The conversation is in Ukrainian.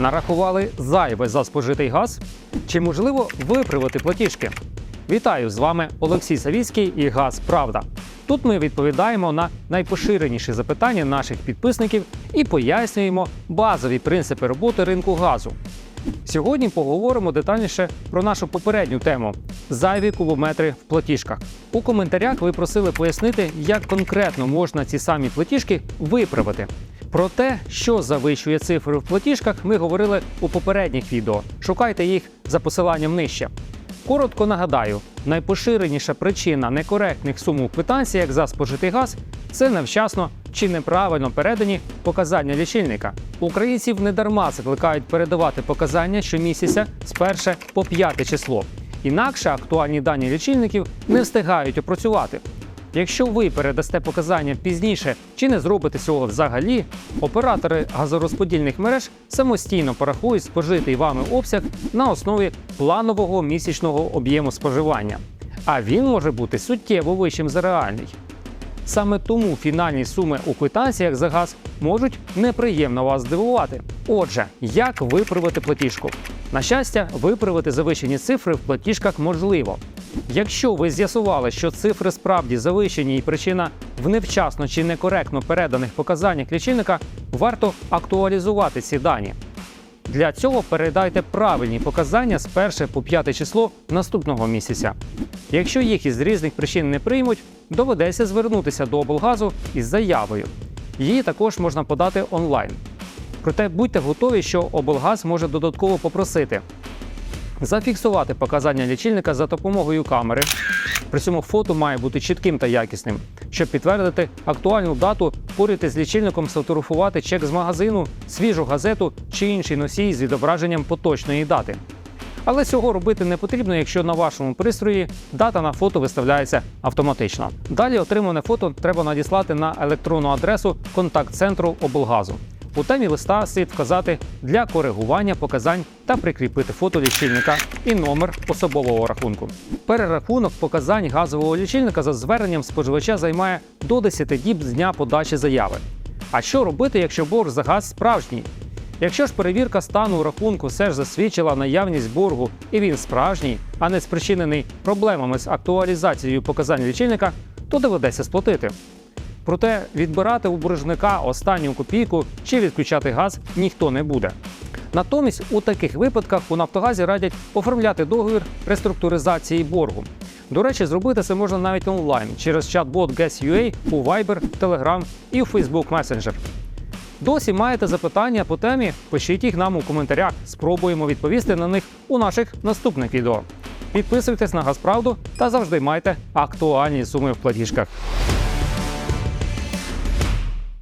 Нарахували зайве за спожитий газ? Чи можливо виправити платіжки? Вітаю з вами Олексій Савіцький і Газ Правда. Тут ми відповідаємо на найпоширеніші запитання наших підписників і пояснюємо базові принципи роботи ринку газу. Сьогодні поговоримо детальніше про нашу попередню тему зайві кубометри в платіжках. У коментарях ви просили пояснити, як конкретно можна ці самі платіжки виправити. Про те, що завищує цифри в платіжках, ми говорили у попередніх відео. Шукайте їх за посиланням нижче. Коротко нагадаю, найпоширеніша причина некоректних сум у квитанціях за спожитий газ це невчасно чи неправильно передані показання лічильника. Українців недарма закликають передавати показання щомісяця з 1 по 5 число. Інакше актуальні дані лічильників не встигають опрацювати. Якщо ви передасте показання пізніше чи не зробите цього взагалі, оператори газорозподільних мереж самостійно порахують спожитий вами обсяг на основі планового місячного об'єму споживання. А він може бути суттєво вищим за реальний. Саме тому фінальні суми у квитанціях за газ можуть неприємно вас здивувати. Отже, як виправити платіжку? На щастя, виправити завищені цифри в платіжках можливо. Якщо ви з'ясували, що цифри справді завищені і причина в невчасно чи некоректно переданих показаннях лічильника, варто актуалізувати ці дані. Для цього передайте правильні показання з 1 по 5 число наступного місяця. Якщо їх із різних причин не приймуть, доведеться звернутися до облгазу із заявою. Її також можна подати онлайн. Проте будьте готові, що облгаз може додатково попросити зафіксувати показання лічильника за допомогою камери. При цьому фото має бути чітким та якісним. Щоб підтвердити актуальну дату, поряд із лічильником сфотографувати чек з магазину, свіжу газету чи інший носій з відображенням поточної дати. Але цього робити не потрібно, якщо на вашому пристрої дата на фото виставляється автоматично. Далі отримане фото треба надіслати на електронну адресу контакт-центру облгазу. У темі листа слід вказати для коригування показань та прикріпити фото лічильника і номер особового рахунку. Перерахунок показань газового лічильника за зверненням споживача займає до 10 діб з дня подачі заяви. А що робити, якщо борг за газ справжній? Якщо ж перевірка стану рахунку все ж засвідчила наявність боргу і він справжній, а не спричинений проблемами з актуалізацією показань лічильника, то доведеться сплатити. Проте відбирати у боржника останню копійку чи відключати газ ніхто не буде. Натомість у таких випадках у Нафтогазі радять оформляти договір реструктуризації боргу. До речі, зробити це можна навіть онлайн через чат-бот GuessUA у Viber, Telegram і у Facebook Messenger. Досі маєте запитання по темі? Пишіть їх нам у коментарях. Спробуємо відповісти на них у наших наступних відео. Підписуйтесь на Газправду та завжди майте актуальні суми в платіжках.